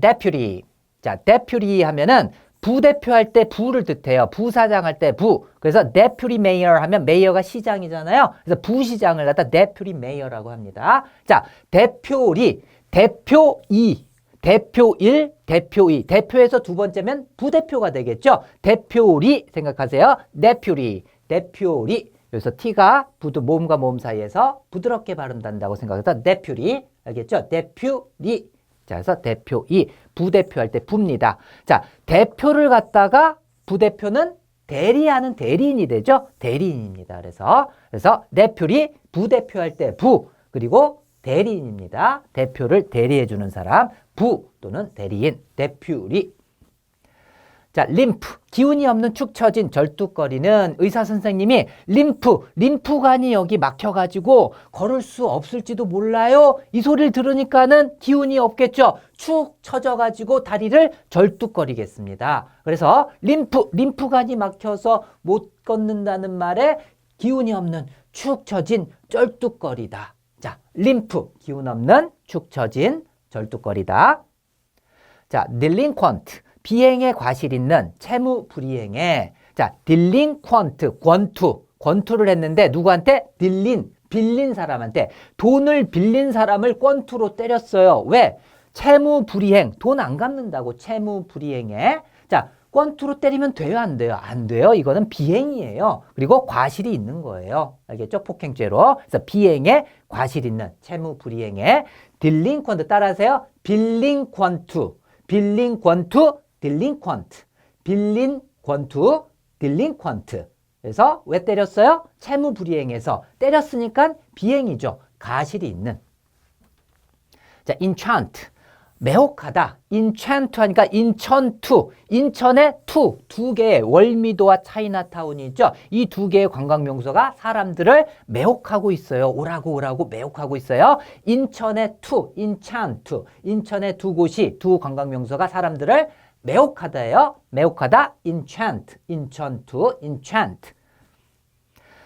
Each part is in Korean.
deputy. 자, deputy 하면은 부대표 할 때 부를 뜻해요. 부사장 할 때 부. 그래서 deputy mayor 하면 메이어가 시장이잖아요. 그래서 부시장을 갖다 deputy mayor라고 합니다. 자, 대표리, 대표 2, 대표 1, 대표 2. 대표에서 두 번째면 부대표가 되겠죠. 대표리 생각하세요. deputy, 대표리. 여기서 T가 부드 모음과 모음 사이에서 부드럽게 발음된다고 생각해서 deputy. 알겠죠? deputy. 자, 그래서 대표 2, 부대표 할 때 부입니다. 자, 대표를 갖다가 부대표는 대리하는 대리인이 되죠. 대리인입니다. 그래서 그래서 대표리 부대표 할 때 부, 그리고 대리인입니다. 대표를 대리해 주는 사람 부 또는 대리인, 대표리. 자, 림프, 기운이 없는 축 처진 절뚝거리는 의사 선생님이 림프, 림프관이 여기 막혀가지고 걸을 수 없을지도 몰라요. 이 소리를 들으니까는 기운이 없겠죠. 축 처져가지고 다리를 절뚝거리겠습니다. 그래서 림프, 림프관이 막혀서 못 걷는다는 말에 기운이 없는 축 처진 쩔뚝거리다. 자, 림프, 기운 없는 축 처진 절뚝거리다. 자, delinquent, 비행에 과실 있는 채무 불이행에 자, delinquent, 권투, 권투를 했는데 누구한테? 빌린, 빌린 사람한테 돈을 빌린 사람을 권투로 때렸어요. 왜? 채무 불이행, 돈 안 갚는다고 채무 불이행에 자, 권투로 때리면 돼요, 안 돼요? 안 돼요. 이거는 비행이에요. 그리고 과실이 있는 거예요. 알겠죠? 폭행죄로. 그래서 비행에 과실 있는 채무 불이행에 딜링컨트 따라하세요. 빌린 권투, 빌린 권투, 딜링컨트, 빌린 권투, 딜링컨트. 그래서 왜 때렸어요? 채무 불이행에서 때렸으니까 비행이죠. 가실이 있는. 자, enchant. 매혹하다. 인챈트 하니까 인천투. 인천의 투. 두 개의 월미도와 차이나타운이 있죠. 이 두 개의 관광 명소가 사람들을 매혹하고 있어요. 오라고 오라고 매혹하고 있어요. 인천의 투. 인챈트. 인천의 두 곳이 두 관광 명소가 사람들을 매혹하다예요. 매혹하다. enchant. 인천투. enchant.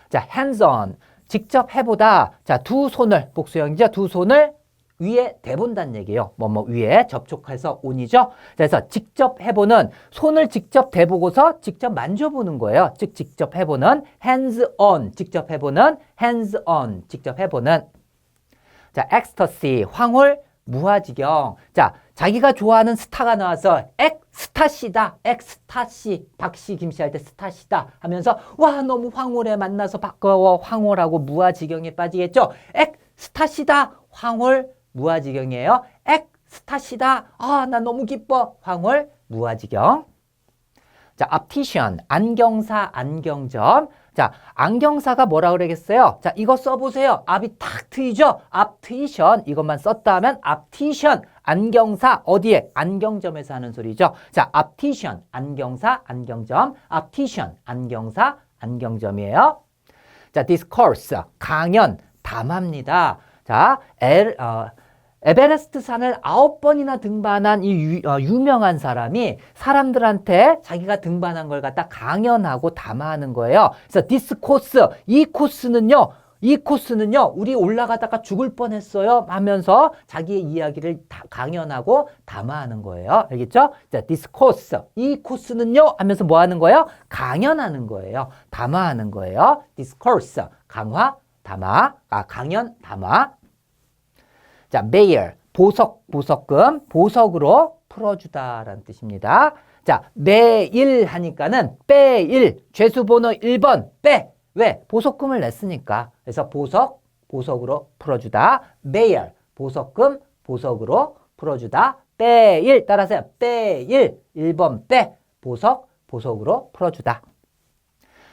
자, hands on. 직접 해보다. 자, 두 손을 복수형이죠. 두 손을 위에 대본다는 얘기예요. 뭐 뭐 위에 접촉해서 온이죠. 그래서 직접 해보는 손을 직접 대보고서 직접 만져보는 거예요. 즉 직접 해보는 hands on 직접 해보는 hands on 직접 해보는 자 엑스터시 황홀 무화지경 자 자기가 좋아하는 스타가 나와서 엑 스타시다 엑스타시 박씨 김씨 할 때 스타시다 하면서 와 너무 황홀해 만나서 바꿔 황홀하고 무화지경에 빠지겠죠 엑스타시다 황홀 무아지경이에요. 엑스타시다. 아, 나 너무 기뻐. 황홀 무아지경. 자, 앞티션 안경사 안경점. 자, 안경사가 뭐라 그러겠어요? 자, 이거 써보세요. 앞이 탁 트이죠? 앞티션 이것만 썼다 하면 앞티션 안경사 어디에? 안경점에서 하는 소리죠. 자, 앞티션 안경사 안경점 앞티션 안경사 안경점이에요. 자, discourse 강연 담합니다. 자, 엘, 어, 에베레스트 산을 아홉 번이나 등반한 이 유, 어, 유명한 사람이 사람들한테 자기가 등반한 걸 갖다 강연하고 담화하는 거예요. 그래서 디스 코스, 이 코스는요, 이 코스는요, 우리 올라가다가 죽을 뻔했어요 하면서 자기의 이야기를 다 강연하고 담화하는 거예요. 알겠죠? 자, 디스 코스, 이 코스는요 하면서 뭐 하는 거예요? 강연하는 거예요. 담화하는 거예요. 디스 코스, 강화, 담화, 아, 강연, 담화. 자, mayor, 보석, 보석금, 보석으로 풀어주다라는 뜻입니다. 자, 매일 하니까는 빼일, 죄수번호 1번, 빼. 왜? 보석금을 냈으니까. 그래서 보석, 보석으로 풀어주다. mayor, 보석금, 보석으로 풀어주다. 빼일, 따라서 빼일, 1번 빼. 보석, 보석으로 풀어주다.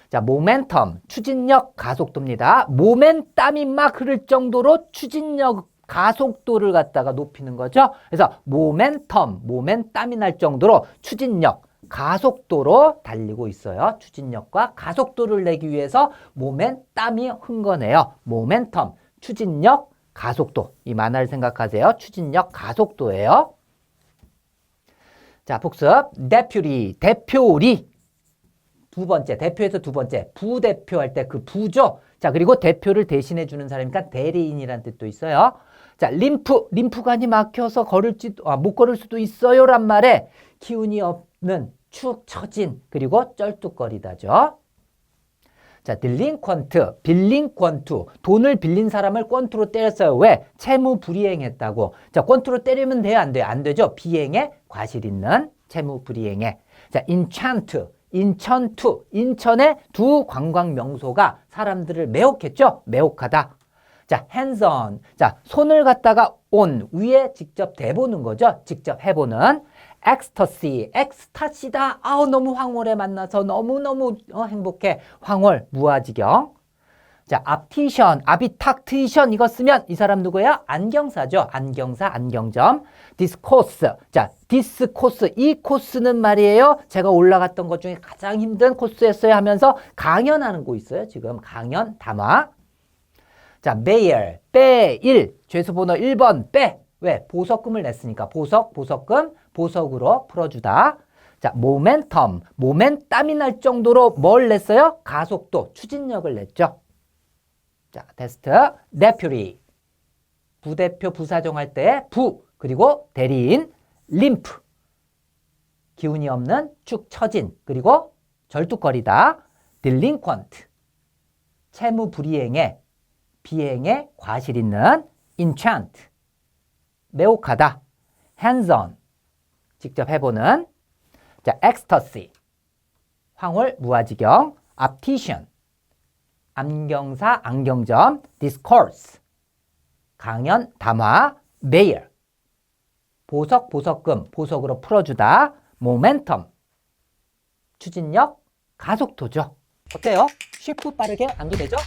자, 모멘텀, 추진력 가속도입니다. 모멘땀이 막 흐를 정도로 추진력 가속도를 갖다가 높이는 거죠. 그래서 모멘텀, 모멘땀이 날 정도로 추진력, 가속도로 달리고 있어요. 추진력과 가속도를 내기 위해서 모멘땀이 흔 거네요. 모멘텀, 추진력, 가속도. 이 만화를 생각하세요. 추진력, 가속도예요. 자, 복습. deputy, 대표리. 두 번째, 대표에서 두 번째, 부대표 할 때 그 부죠. 자, 그리고 대표를 대신해 주는 사람이니까 대리인이라는 뜻도 있어요. 자, 림프, 림프관이 막혀서 걸을지, 아, 못 걸을 수도 있어요 란 말에 기운이 없는 축 처진, 그리고 쩔뚝거리다죠. 자, 딜링컨트, 빌링권투. 돈을 빌린 사람을 권투로 때렸어요. 왜? 채무 불이행했다고. 자, 권투로 때리면 돼요? 안 돼요? 안 되죠? 비행에 과실 있는 채무 불이행에. 자, 인찬트, 인천투. 인천의 두 관광 명소가 사람들을 매혹했죠? 매혹하다. 자, 핸선. 자, 손을 갖다가 온 위에 직접 대보는 거죠. 직접 해보는 엑스터시, 엑스타시다. 아우 너무 황홀에 만나서 너무너무 어, 행복해. 황홀, 무아지경. 자, 앞티션, 아비탁티션 이거 쓰면 이 사람 누구야? 안경사죠. 안경사, 안경점. 디스코스. 자, 디스코스. 이 코스는 말이에요. 제가 올라갔던 것 중에 가장 힘든 코스였어요 하면서 강연하는 곳 있어요. 지금 강연, 담화. 자, 매일, 빼일. 죄수번호 1번, 빼. 왜? 보석금을 냈으니까. 보석, 보석금, 보석으로 풀어주다. 자, 모멘텀. 모멘땀이 날 정도로 뭘 냈어요? 가속도, 추진력을 냈죠. 자, 테스트. deputy. 부대표 부사정 할 때 부, 그리고 대리인, 림프. 기운이 없는 축 처진, 그리고 절뚝거리다. delinquent. 채무 불이행에 비행에 과실 있는 enchant. 매혹하다. hands-on. 직접 해보는. 자, ecstasy. 황홀, 무아지경. optician. 안경사, 안경점. discourse. 강연, 담화. mayor. 보석, 보석금. 보석으로 풀어주다. momentum. 추진력, 가속도죠. 어때요? 쉽고 빠르게 암기되죠?